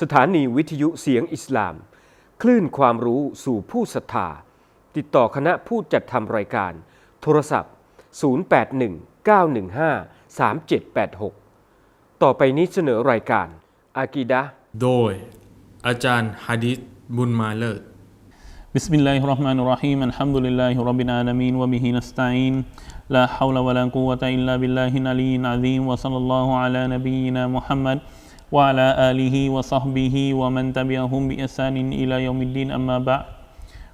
สถานีวิทยุเสียงอิสลาม คลื่นความรู้สู่ผู้ศรัทธา ติดต่อคณะผู้จัดทำรายการ โทรศัพท์ 0819153786 ต่อไปนี้เสนอรายการ อากีดะโดย อาจารย์ฮะดิษบุญมาเลิศ بسم الله الرحمن الرحيم الحمد لله رب العالمين وبه نستعين لا حول ولا قوة إلا بالله العلي العظيم وصلى الله على نبينا محمد وعلى آله وصحبه ومن تبعهم بإحسان إلى يوم الدين أما بعد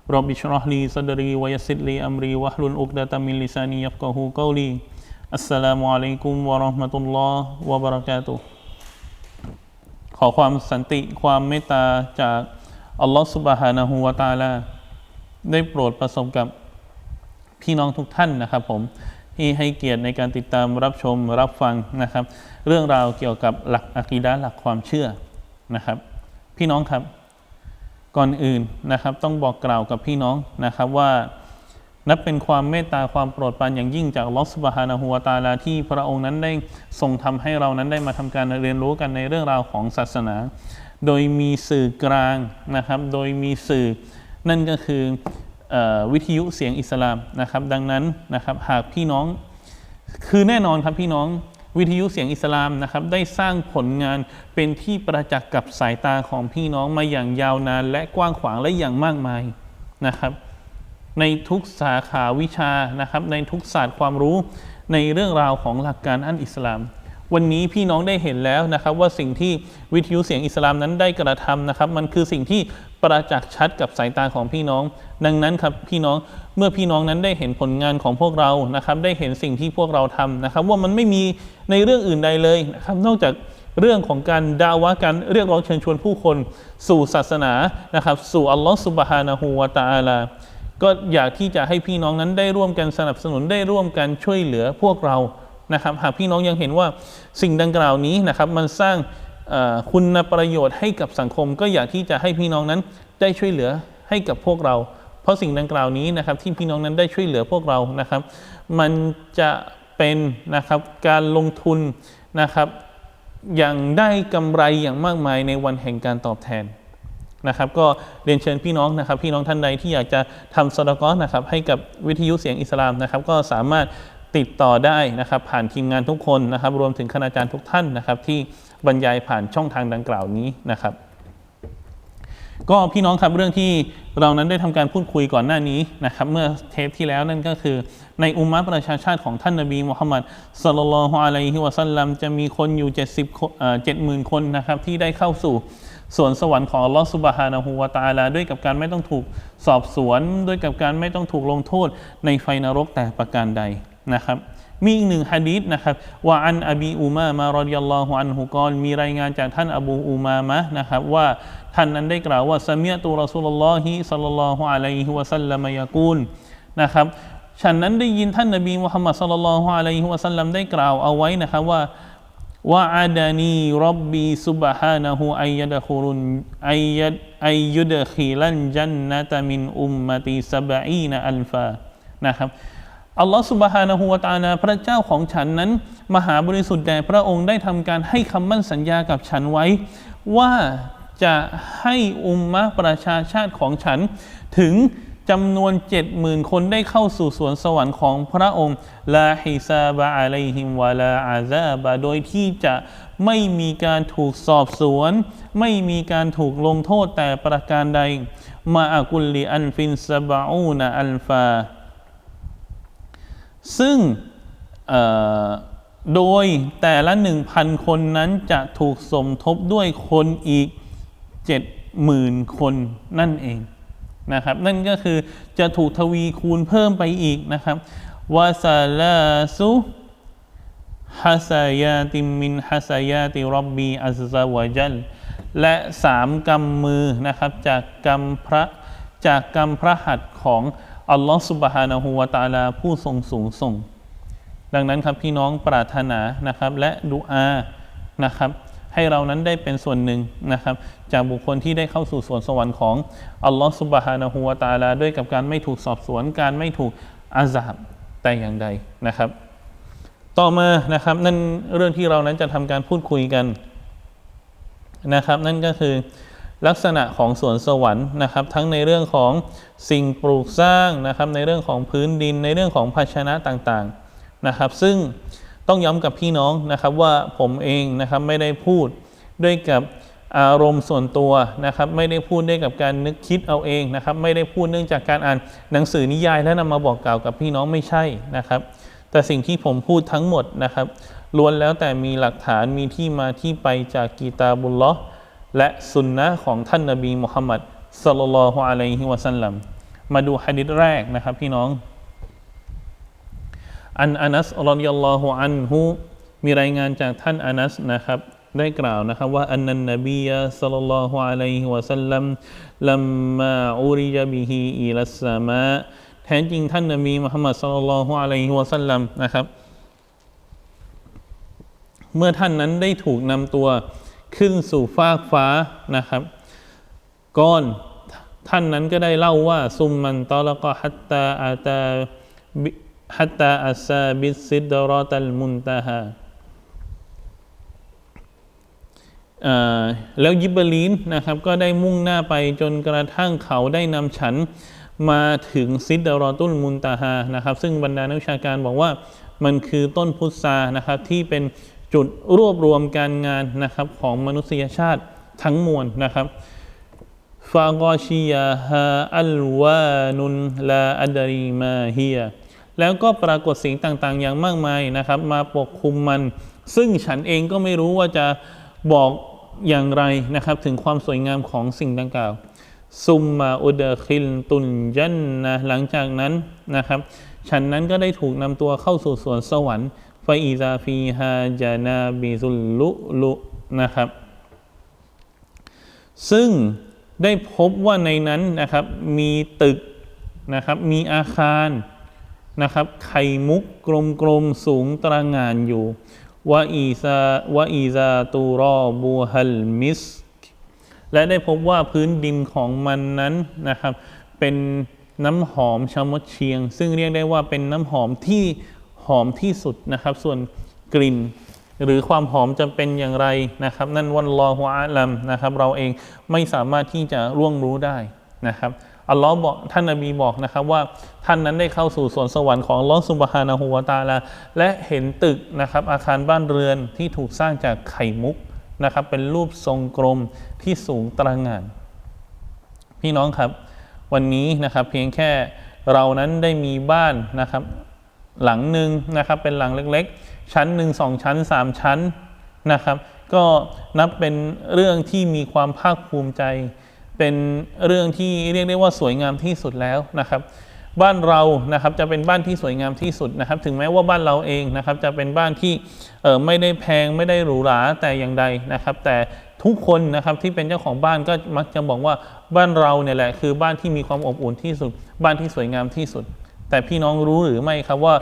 رب اشرح لي صدري ويسر لي أمري واحلل عقدة من لساني يفقه قولي السلام عليكم ورحمة الله وبركاته ขอความสันติความเมตตาจากอัลลอฮฺสุบฮานะฮูวาตาลา ได้โปรดประสบกับพี่น้องทุกท่านนะครับผม ที่ให้เกียรติในการติดตามรับชมรับฟังนะครับ เรื่องราวเกี่ยวกับหลักอะกีดะห์หลักความเชื่อนะครับ พี่น้องครับ ก่อนอื่นนะครับ ต้องบอกกล่าวกับพี่น้องนะครับว่านับเป็นความเมตตาความโปรดปรานอย่างยิ่งจากลอสบฮานะฮูวตาลาที่พระองค์นั้นได้ทรงทำให้เรานั้นได้มาทำการเรียนรู้กันในเรื่องราวของศาสนา โดยมีสื่อกลางนะครับ โดยมีสื่อนั่นก็คือ วิทยุเสียงอิสลามนะครับดังนั้นนะครับหากพี่น้องคือแน่นอนครับพี่น้องวิทยุเสียงอิสลามนะครับได้สร้างผลงานเป็นที่ประจักษ์กับสายตาของพี่น้องมาอย่างยาวนานและกว้างขวางและอย่างมากมายนะครับในทุกสาขาวิชานะครับในทุกศาสตร์ความรู้ในเรื่องราวของหลักการอันอิสลาม วันนี้พี่น้องได้เห็นแล้วนะครับว่าสิ่งที่วิทยุเสียงอิสลามนั้นได้กระทำนะครับ มันคือสิ่งที่ ประจักษ์ชัดกับสายตาของพี่น้อง ดังนั้นครับพี่น้องเมื่อพี่น้องนั้นได้เห็นผลงานของพวกเรานะครับ ได้เห็นสิ่งที่พวกเราทำนะครับ ว่ามันไม่มีในเรื่องอื่นใดเลยนะครับ นอกจากเรื่องของการดาวะการเรียกร้องเชิญชวนผู้คน สู่ศาสนานะครับ สู่อัลลอฮฺสุบฮานะฮูวาตาอาลาก็อยากที่จะให้พี่น้องนั้นได้ร่วมกันสนับสนุนได้ร่วมกันช่วยเหลือพวกเรานะครับ หากพี่น้องยังเห็นว่าสิ่งดังกล่าวนี้นะครับ มันสร้าง คุณประโยชน์ให้กับสังคม ก็อยากที่จะให้พี่น้องนั้นได้ช่วยเหลือให้กับพวกเรา เพราะสิ่งดังกล่าวนี้นะครับที่พี่น้องนั้นได้ช่วยเหลือพวกเรานะครับ มันจะเป็นนะครับการลงทุนนะครับอย่างได้กำไรอย่างมากมายในวันแห่งการตอบแทนนะครับ ก็เรียนเชิญพี่น้องนะครับ พี่น้องท่านใดที่อยากจะทำสดกอนะครับให้กับวิทยุเสียงอิสลามนะครับ ก็สามารถติดต่อได้นะครับ ผ่านทีมงานทุกคนนะครับ รวมถึงคณาจารย์ทุกท่านนะครับที่ บรรยายผ่านช่องทางดังกล่าวนี้นะครับ ก็พี่น้องครับเรื่องที่เรานั้นได้ทำการพูดคุยก่อนหน้านี้นะครับ เมื่อเทปที่แล้วนั่นก็คือ ในอุมมะประชาชาติของท่านนบีมุฮัมมัดสลลัลฮุอะลัยฮิวะสัลลัมจะมีคนอยู่ 70คนเอ่อ70,000 คนนะครับที่ได้เข้าสู่สวนสวรรค์ของอัลลอฮฺสุบฮานะฮูวะตาลาด้วยกับการไม่ต้องถูกสอบสวน ด้วยกับการไม่ต้องถูกลงโทษในไฟนรกแต่ประการใดนะครับ มีอีกหนึ่งฮะดีษนะครับว่าอันอบีอุมามารอดิยัลลอฮุอันฮุกอนมีรายงานจากท่านอบูอุมามะนะครับว่าท่านนั้นได้กล่าวว่าสมียตุรอซูลุลลอฮิสัลลัลลอฮุอะลัยฮิวะสัลลัมยะกูลนะครับฉันนั้นได้ยินท่านนบีมุฮัมมัดสัลลัลลอฮุอะลัยฮิวะสัลลัมได้กล่าวเอาไว้นะครับว่าว่าอาดานีรับบีซุบฮานะฮูอัยยดะคุรุนอัยยดอัยยุดขีลันจันนะตะมินอุมมะติสบอีนะอัลฟานะครับ อัลลอฮฺสุบฮานะฮูวตะอาลาพระเจ้าของฉันนั้น มหาบริสุทธิ์แด่พระองค์ได้ทำการให้คำมั่นสัญญากับฉันไว้ ว่าจะให้อุมมะประชาชาติของฉัน ถึงจำนวนเจ็ดหมื่นคนได้เข้าสู่สวนสวรรค์ของพระองค์ลาฮิซาบะอะลัยฮิมวะลาอาซาบะโดยที่จะไม่มีการถูกสอบสวน ไม่มีการถูกลงโทษแต่ประการใด มาอากุลลีอันฟินซาบะอูนอัลฟา ซึ่งโดยแต่ละหนึ่งพันคนนั้นจะถูกสมทบด้วยคนอีกเจ็ดหมื่นคนนั่นเองนะครับ นั่นก็คือจะถูกทวีคูณเพิ่มไปอีกนะครับวาซาลาซุฮัสยาติมินฮัสยาติรับบีอัซซาวะจัลและสามกำมือนะครับจากกำพระจากกำพระหัตถ์ของ อัลลอฮฺสุบฮานะฮูวะตาลาผู้ทรงสูงส่ง ดังนั้นครับพี่น้องปรารถนานะครับ และดุอานะครับ ให้เรานั้นได้เป็นส่วนหนึ่งนะครับ จากบุคคลที่ได้เข้าสู่สวนสวรรค์ของอัลลอฮฺสุบฮานะฮูวะตาลาด้วยกับการไม่ถูกสอบสวนการไม่ถูกอาซาบแต่อย่างใดนะครับ ต่อมานะครับนั่นเรื่องที่เรานั้นจะทำการพูดคุยกันนะครับ นั่นก็คือ ลักษณะของสวนสวรรค์นะครับ ทั้งในเรื่องของสิ่งปลูกสร้างนะครับ ในเรื่องของพื้นดินในเรื่องของภาชนะต่างๆนะครับ ซึ่งต้องย้ำกับพี่น้องนะครับว่าผมเองนะครับไม่ได้พูดด้วยกับอารมณ์ส่วนตัวนะครับ ไม่ได้พูดด้วยกับการนึกคิดเอาเองนะครับ ไม่ได้พูดเนื่องจากการอ่านหนังสือนิยายแล้วนำมาบอกกล่าวกับพี่น้องไม่ใช่นะครับ แต่สิ่งที่ผมพูดทั้งหมดนะครับล้วนแล้วแต่มีหลักฐานมีที่มาที่ไปจากกีตาบุลลอ์ และสุนนะของท่านนบีมุฮัมมัดสลลัลฮุอะลัยฮิวะสัลลัมมาดูฮะดิษแรกนะครับพี่น้อง อันอานัสรอดิยัลลอฮุอันฮุมีรายงานจากท่านอานัสนะครับได้กล่าวนะครับว่าอันนันนบีสัลลัลลอฮุอะลัยฮิวะสัลลัมลัมมาอูริยบิฮิอิลัสสมาแท้จริงท่านนบีมุฮัมมัดสัลลัลลอฮุอะลัยฮิวะสัลลัมนะครับ เมื่อท่านนั้นได้ถูกนำตัว ขึ้นสู่ฟากฟ้านะครับก่อนท่านนั้นก็ได้เล่าว่าซุมมันตอละกฮัตตาอาตาบิฮัตตาอัสซาบิสซิดรอตัลมุนตาฮาแล้วยิบลีนนะครับ ก็ได้มุ่งหน้าไปจนกระทั่งเขาได้นำฉันมาถึงซิดดารอตุลมุนตาฮานะครับ ซึ่งบรรดานักวิชาการบอกว่ามันคือต้นพุทรานะครับที่เป็น จุดรวบรวมการงานนะครับของมนุษยชาติทั้งมวลนะครับฟากอชิยาฮาอัลวานุนลาอัดรีมาเฮียแล้วก็ปรากฏสิ่งต่างๆ อย่างมากมายนะครับ มาปกคลุมมัน ซึ่งฉันเองก็ไม่รู้ว่าจะบอกอย่างไรนะครับ ถึงความสวยงามของสิ่งดังกล่าว ซุมมาอุดคิลตุนยันนะหลังจากนั้นนะครับ ฉันนั้นก็ได้ถูกนำตัวเข้าสู่สวนสวรรค์ ฟาอิซาฟีฮาจานาบิซุลลุลุนะครับ ซึ่งได้พบว่าในนั้นนะครับมีตึกนะครับมีอาคารนะครับไข่มุกกลมๆสูงตระงานอยู่วะอีซาวะอีซาตูรอบูฮัลมิสและได้พบว่าพื้นดินของมันนั้นนะครับ เป็นน้ำหอมชะมดเชียง ซึ่งเรียกได้ว่าเป็นน้ำหอมที่ หอมที่สุดนะครับ ส่วนกลิ่นหรือความหอมจะเป็นอย่างไรนะครับ นั่นวันรอฮุอาลัมนะครับ เราเองไม่สามารถที่จะร่วงรู้ได้นะครับอัลลอฮ์บอกท่านนบีบอกนะครับว่าท่านนั้นได้เข้าสู่สวนสวรรค์ของลอสุบฮานะฮูวาตาลาและเห็นตึกนะครับอาคารบ้านเรือนที่ถูกสร้างจากไข่มุกนะครับเป็นรูปทรงกลมที่สูงตระหง่านพี่น้องครับ วันนี้นะครับเพียงแค่เรานั้นได้มีบ้านนะครับ หลังหนึ่งนะครับเป็นหลังเล็กๆ ชั้นหนึ่งสองชั้นสามชั้นนะครับ ก็นับเป็นเรื่องที่มีความภาคภูมิใจ เป็นเรื่องที่เรียกได้ว่าสวยงามที่สุดแล้วนะครับ บ้านเรานะครับจะเป็นบ้านที่สวยงามที่สุดนะครับ ถึงแม้ว่าบ้านเราเองนะครับ จะเป็นบ้านที่เออไม่ได้แพงไม่ได้หรูหราแต่อย่างใดนะครับ แต่ทุกคนนะครับที่เป็นเจ้าของบ้านก็มักจะบอกว่าบ้านเราเนี่ยแหละคือบ้านที่มีความอบอุ่นที่สุด บ้านที่สวยงามที่สุด แต่พี่น้องรู้หรือไม่ครับว่า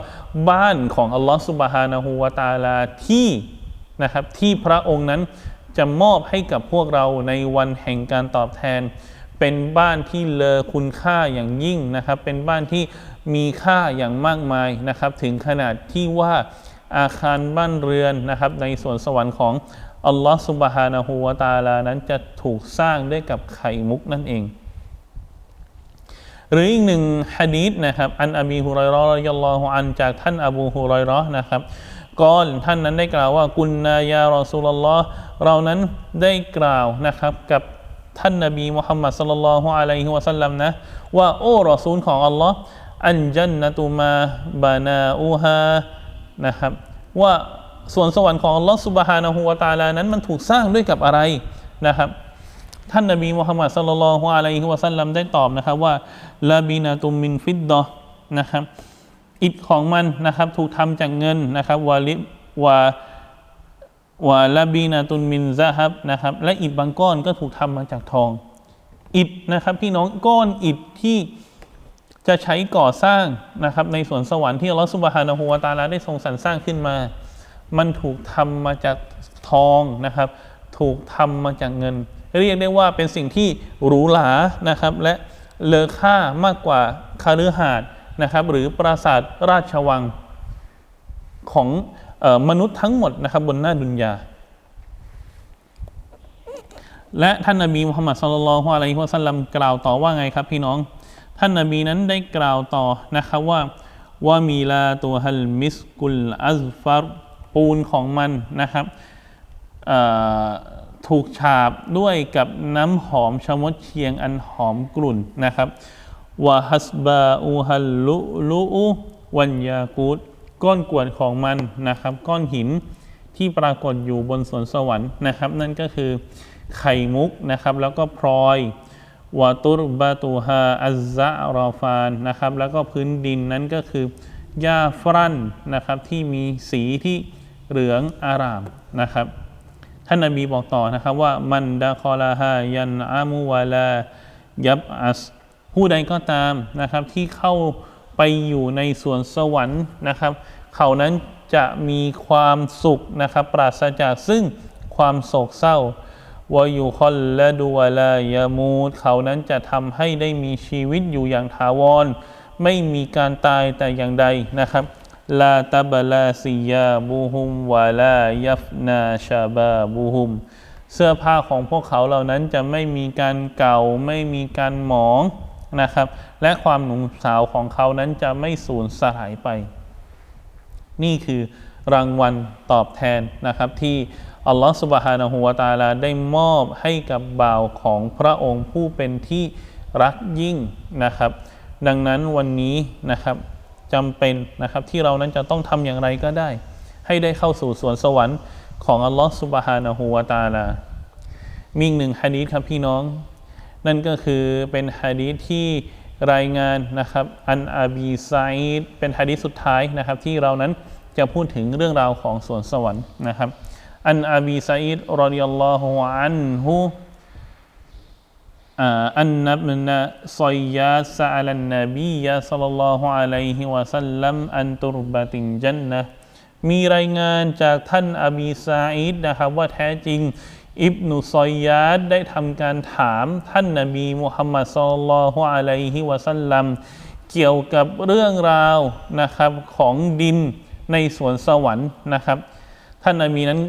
บ้านของอัลลอฮฺสุบฮานะฮูวาตาลาที่นะครับที่พระองค์นั้นจะมอบให้กับพวกเราในวันแห่งการตอบแทน เป็นบ้านที่เลอคุณค่าอย่างยิ่งนะครับ เป็นบ้านที่มีค่าอย่างมากมายนะครับ ถึงขนาดที่ว่าอาคารบ้านเรือนนะครับ ในสวนสวรรค์ของอัลลอฮฺสุบฮานะฮูวาตาลานั้นจะถูกสร้างด้วยกับไข่มุกนั่นเอง หรืออีกหนึ่งฮะดีษนะครับอันอบีฮุไรรอรยัลลอฮุอันจากท่านอบูฮุไรรอนะครับก่อนท่านนั้นได้กล่าวว่ากุลนายารอซูลลอฮ์เรานั้นได้กล่าวนะครับกับท่านนบีมุฮัมมัดสุลลัลลอฮุอะลัยฮิวะสัลลัมนะว่าโอ้รอซูลของอัลลอฮ์อันจันนตุมาบานาอูฮานะครับว่าส่วนสวรรค์ของอัลลอฮ์สุบฮานะฮูวะตาลานั้นมันถูกสร้างด้วยกับอะไรนะครับ ท่านนบีมุฮัมมัดสุลลัลลอฮุอะลัยฮิวะสัลลัมได้ตอบนะครับว่าลาบีนาตุมมินฟิดดอนะครับอิฐของมันนะครับถูกทำจากเงินนะครับวาลิวาวาลาบีนาตุนมินซะฮับนะครับและอิฐบางก้อนก็ถูกทำมาจากทอง อิฐนะครับพี่น้องก้อนอิฐที่จะใช้ก่อสร้างนะครับในสวนสวรรค์ที่อัลลอฮฺสุบฮานะฮูวาตาลาได้ทรงสรรสร้างขึ้นมา มันถูกทำมาจากทองนะครับ ถูกทำมาจากเงิน เรียกได้ว่าเป็นสิ่งที่หรูหรานะครับและเลอค่ามากกว่าคาลือหาดนะครับหรือปราสาทราชวังของออมนุษย์ทั้งหมดนะครับบนหน้าดุนยา และท่านนบีมุฮัมมัดสุลลัลลอฮุอะลัยฮิวะสัลลัมกล่าวต่อว่าไงครับพี่น้อง ท่านนบีนั้นได้กล่าวต่อนะครับว่าว่ามีลาตัวฮัลมิสกุลอัซฟารปูนของมันนะครับ ถูกฉาบด้วยกับน้ำหอมชมดเชียงอันหอมกลุ่นนะครับวะฮัสบาอูฮัลลุลุอูวันยากูดก้อนกรวดของมันนะครับ ก้อนหินที่ปรากฏอยู่บนสวนสวรรค์นะครับ นั่นก็คือไข่มุกนะครับ แล้วก็พลอยวาตุรบาตูฮาอัซซะรอฟานนะครับ แล้วก็พื้นดินนั้นก็คือหญ้าฟรั่นนะครับที่มีสีที่เหลืองอารามนะครับ ท่านนบีบอกต่อนะครับว่ามันดาคอลาฮายันอามูวาลายับอัสผู้ใดก็ตามนะครับที่เข้าไปอยู่ในสวนสวรรค์นะครับ เขานั้นจะมีความสุขนะครับ ปราศจากซึ่งความโศกเศร้าวายุคอลและดูวาลายามูดเขานั้นจะทำให้ได้มีชีวิตอยู่อย่างถาวร ไม่มีการตายแต่อย่างใดนะครับ ลาตาบลาซิยาบูฮุมวาลายัฟนาชาบาบูฮุม เสื้อผ้าของพวกเขาเหล่านั้นจะไม่มีการเก่าไม่มีการหมองนะครับ และความหนุ่มสาวของเขานั้นจะไม่สูญสลายไป นี่คือรางวัลตอบแทนนะครับที่อัลลอฮฺสุบฮานะฮูวาตาลาได้มอบให้กับบ่าวของพระองค์ผู้เป็นที่รักยิ่งนะครับ ดังนั้นวันนี้นะครับ จำเป็นนะครับที่เรานั้นจะต้องทำอย่างไรก็ได้ ให้ได้เข้าสู่สวนสวรรค์ของอัลลอฮฺสุบฮานะฮูวาตาลามีหนึ่งฮะดีษครับพี่น้อง นั่นก็คือเป็นฮะดีษที่รายงานนะครับอันอาบีไซด์เป็นฮะดีษสุดท้ายนะครับที่เรานั้นจะพูดถึงเรื่องราวของสวนสวรรค์นะครับอันอาบีไซด์รอดิยัลลอฮุอันฮุ อันนับนะซอยยาสะอัลนนบียะสัลลัลลอฮุอะลัยฮิวะสัลลัมอันตุรบะตินจันนะมีรายงานจากท่านอบีซาอิดนะครับว่าแท้จริง อิบนุซอยยาดได้ทำการถามท่านนบีมุฮัมมัดสุลลัลลอฮุอะลัยฮิวะสัลลัมเกี่ยวกับเรื่องราวนะครับของดินในสวนสวรรค์นะครับ ท่านนบีนั้น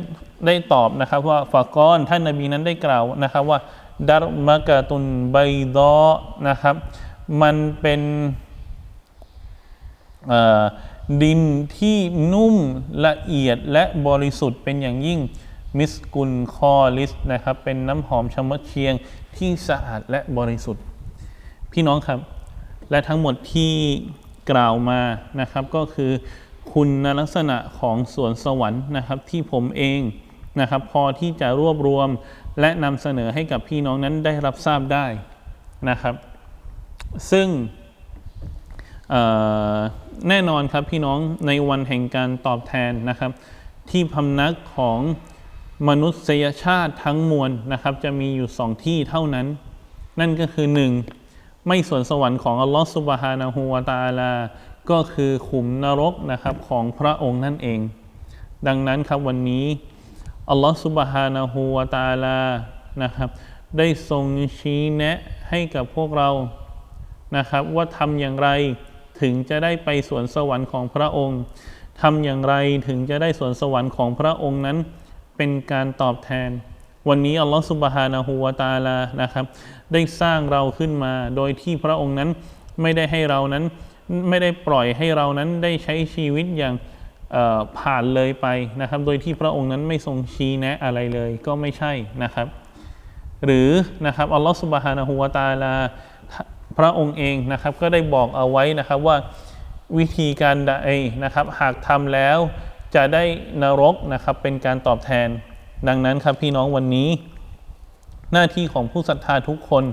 ได้ตอบนะครับว่าฟากอนท่านนบีนั้นได้กล่าวนะครับว่า ดารมะกะตุนไบดอนะครับ มันเป็นดินที่นุ่มละเอียดและบริสุทธิ์เป็นอย่างยิ่งมิสกุลคอลิสนะครับ เป็นน้ำหอมชมะเชียงที่สะอาดและบริสุทธิ์ พี่น้องครับ และทั้งหมดที่กล่าวมานะครับก็คือคุณลักษณะของสวนสวรรค์นะครับที่ผมเองนะครับ พอที่จะรวบรวม และนำเสนอให้กับพี่น้องนั้นได้รับทราบได้นะครับ ซึ่งแน่นอนครับพี่น้องในวันแห่งการตอบแทนนะครับ ที่พำนักของมนุษยชาติทั้งมวลนะครับ จะมีอยู่สองที่เท่านั้น นั่นก็คือหนึ่งไม่ส่วนสวรรค์ของอัลลอฮฺสุบฮานะฮูวาตาลา ก็คือขุมนรกนะครับของพระองค์นั่นเอง ดังนั้นครับวันนี้ อัลลอฮฺสุบฮานะฮูวาตาลานะครับ ได้ทรงชี้แนะให้กับพวกเรานะครับ ว่าทำอย่างไรถึงจะได้ไปสวนสวรรค์ของพระองค์ทำอย่างไรถึงจะได้สวนสวรรค์ของพระองค์นั้น เป็นการตอบแทน วันนี้อัลลอฮฺสุบฮานะฮูวาตาลานะครับ ได้สร้างเราขึ้นมาโดยที่พระองค์นั้นไม่ได้ให้เรานั้น ไม่ได้ปล่อยให้เรานั้นได้ใช้ชีวิตอย่าง ผ่านเลยไปนะครับ โดยที่พระองค์นั้นไม่ทรงชี้แนะอะไรเลยก็ไม่ใช่นะครับ หรือนะครับอัลลอฮฺสุบฮานะฮูวาตาลาพระองค์เองนะครับก็ได้บอกเอาไว้นะครับว่าวิธีการใดนะครับ หากทำแล้วจะได้นรกนะครับเป็นการตอบแทน ดังนั้นครับพี่น้องวันนี้ หน้าที่ของผู้ศรัทธาทุกคน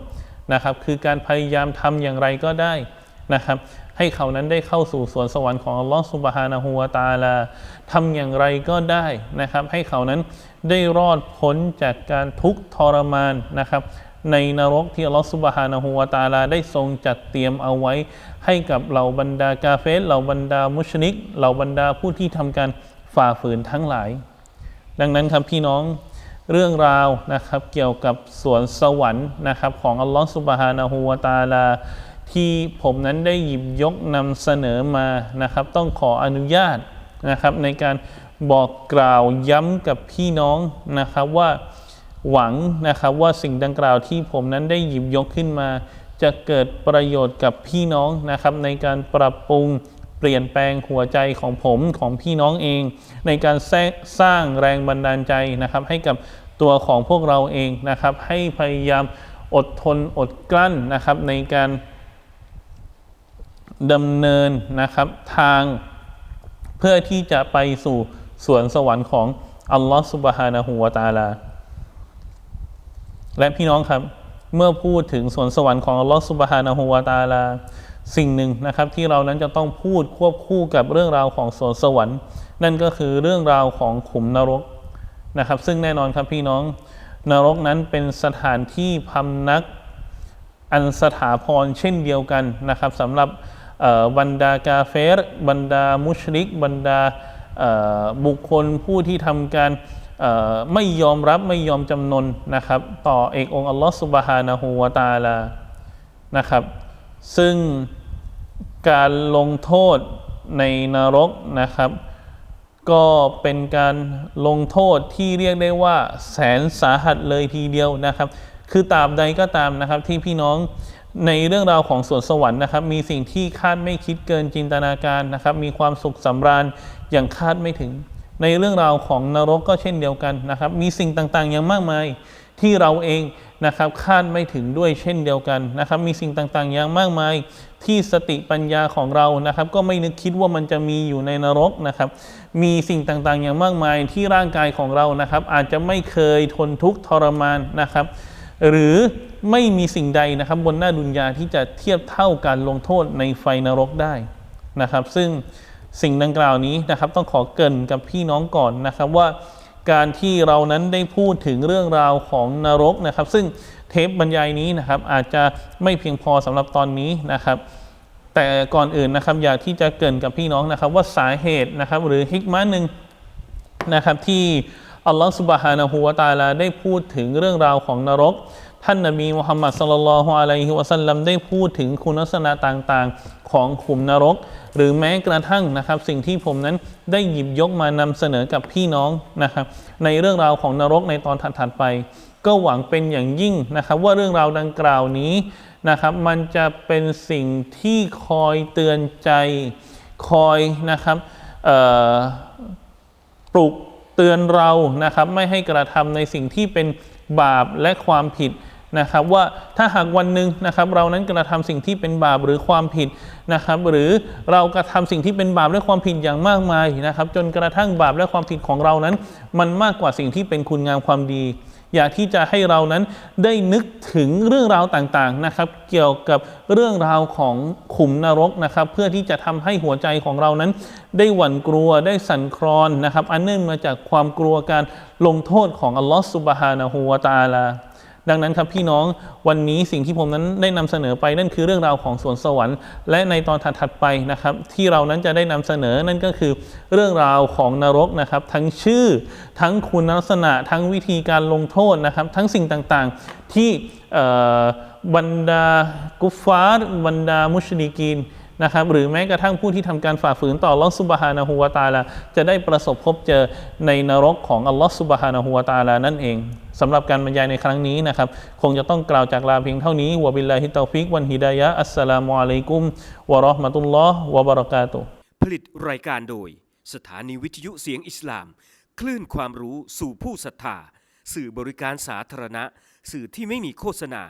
นะครับ คือการพยายามทำอย่างไรก็ได้ นะครับให้เขานั้นได้เข้าสู่สวนสวรรค์ของอัลลอฮฺสุบฮานะฮูวตาลาทำอย่างไรก็ได้นะครับ ให้เขานั้นได้รอดพ้นจากการทุกข์ทรมานนะครับ ในนรกที่อัลลอฮฺสุบฮานะฮูวตาลาได้ทรงจัดเตรียมเอาไว้ ให้กับเหล่าบรรดากาเฟสเหล่าบรรดามุชนิกเหล่าบรรดาผู้ที่ทำการฝ่าฝืนทั้งหลาย ดังนั้นครับพี่น้องเรื่องราวนะครับเกี่ยวกับสวนสวรรค์นะครับของอัลลอฮฺสุบฮานะฮูวาตาลา ที่ผมนั้นได้หยิบยกนำเสนอมานะครับ ต้องขออนุญาตนะครับ ในการบอกกล่าวย้ำกับพี่น้องนะครับว่าหวังนะครับว่าสิ่งดังกล่าวที่ผมนั้นได้หยิบยกขึ้นมา จะเกิดประโยชน์กับพี่น้องนะครับ ในการปรับปรุงเปลี่ยนแปลงหัวใจของผมของพี่น้องเอง ในการสสร้างแรงบันดาลใจนะครับ ให้กับตัวของพวกเราเองนะครับ ให้พยายามอดทนอดกลั้นนะครับ ในการ ดำเนินนะครับทางเพื่อที่จะไปสู่สวนสวรรค์ของอัลลอฮฺสุบฮานะฮูวาตาลา และพี่น้องครับ เมื่อพูดถึงสวนสวรรค์ของอัลลอฮฺสุบฮานะฮูวาตาลา สิ่งหนึ่งนะครับที่เรานั้นจะต้องพูดควบคู่กับเรื่องราวของสวนสวรรค์ นั่นก็คือเรื่องราวของขุมนรกนะครับ ซึ่งแน่นอนครับพี่น้องนรกนั้นเป็นสถานที่พำนักอันสถาพรเช่นเดียวกันนะครับสำหรับ บรรดากาเฟรบรรดามุชริก บรรดาบุคคลผู้ที่ทำการไม่ยอมรับไม่ยอมจำนนนะครับ ต่อเอกองค์อัลลอฮฺสุบฮานะฮูวาตาลานะครับ ซึ่งการลงโทษในนรกนะครับ ก็เป็นการลงโทษที่เรียกได้ว่าแสนสาหัสเลยทีเดียวนะครับ คือตาบใดก็ตามนะครับที่พี่น้อง ในเรื่องราวของสวนสวรรค์นะครับ มีสิ่งที่คาดไม่คิดเกินจินตนาการนะครับ มีความสุขสำราญอย่างคาดไม่ถึง ในเรื่องราวของนรกก็เช่นเดียวกันนะครับ มีสิ่งต่างๆอย่างมากมายที่เราเองนะครับคาดไม่ถึงด้วยเช่นเดียวกันนะครับ มีสิ่งต่างๆอย่างมากมายที่สติปัญญาของเรานะครับ ก็ไม่นึกคิดว่ามันจะมีอยู่ในนรกนะครับ มีสิ่งต่างๆอย่างมากมายที่ร่างกายของเรานะครับ อาจจะไม่เคยทนทุกข์ทรมานนะครับ หรือไม่มีสิ่งใดนะครับบนหน้าดุนยาที่จะเทียบเท่าการลงโทษในไฟนรกได้นะครับ ซึ่งสิ่งดังกล่าวนี้นะครับต้องขอเกรินกับพี่น้องก่อนนะครับว่าการที่เรานั้นได้พูดถึงเรื่องราวของนรกนะครับ ซึ่งเทปบรรยายนี้นะครับอาจจะไม่เพียงพอสำหรับตอนนี้นะครับ แต่ก่อนอื่นนะครับอยากที่จะเกรินกับพี่น้องนะครับ ว่าสาเหตุนะครับ หรือฮิกมะหนึ่งนะครับที่ อัลลอฮฺสุบฮานะฮูวะตาลาได้พูดถึงเรื่องราวของนรก ท่านนบีมุฮัมมัดสลลัลฮุอะลัยฮิวะสัลลัมได้พูดถึงคุณลักษณะต่างๆ ของขุมนรก หรือแม้กระทั่งนะครับ สิ่งที่ผมนั้นได้หยิบยกมานำเสนอกับพี่น้องนะครับ ในเรื่องราวของนรกในตอนถัดๆไป ก็หวังเป็นอย่างยิ่งนะครับ ว่าเรื่องราวดังกล่าวนี้นะครับ มันจะเป็นสิ่งที่คอยเตือนใจคอยนะครับปลุก เตือนเรานะครับไม่ให้กระทำในสิ่งที่เป็นบาปและความผิดนะครับว่าถ้าหากวันหนึ่งนะครับเรานั้นกระทำสิ่งที่เป็นบาปหรือความผิดนะครับ หรือเรากระทำสิ่งที่เป็นบาปและความผิดอย่างมากมายนะครับ จนกระทั่งบาปและความผิดของเรานั้น มันมากกว่าสิ่งที่เป็นคุณงามความดี อยากที่จะให้เรานั้นได้นึกถึงเรื่องราวต่างๆนะครับ เกี่ยวกับเรื่องราวของขุมนรกนะครับ เพื่อที่จะทำให้หัวใจของเรานั้น ได้หวั่นกลัวได้สั่นคลอนนะครับ อันเนื่องมาจากความกลัวการลงโทษของอัลลอฮฺสุบฮานะฮูวาตาลา ดังนั้นครับพี่น้องวันนี้สิ่งที่ผมนั้นได้นำเสนอไปนั่นคือเรื่องราวของสวนสวรรค์ และในตอนถัดๆไปนะครับ ที่เรานั้นจะได้นำเสนอนั่นก็คือเรื่องราวของนรกนะครับ ทั้งชื่อ ทั้งคุณลักษณะ ทั้งวิธีการลงโทษนะครับ ทั้งสิ่งต่างๆที่บรรดากุฟฟาร์บรรดามุชริกีน นะครับหรือแม้กระทั่งผู้ที่ทำการฝ่าฝืนต่ออัลลอฮฺสุบฮานะฮูวาตาลาจะได้ประสบพบเจอในนรกของอัลลอฮฺสุบฮานะฮูวาตาลานั่นเองสำหรับการบรรยายในครั้งนี้นะครับ คงจะต้องกล่าวจากลาเพียงเท่านี้วะบิลลาฮิตตอฟิกวันฮิดายะอัสสลามุอะลัยกุมวะราะห์มะตุลลอฮ์วะบะเราะกาตุผลิตรายการโดย สถานีวิทยุเสียงอิสลาม คลื่นความรู้สู่ผู้ศรัทธา สื่อบริการสาธารณะ สื่อที่ไม่มีโฆษณา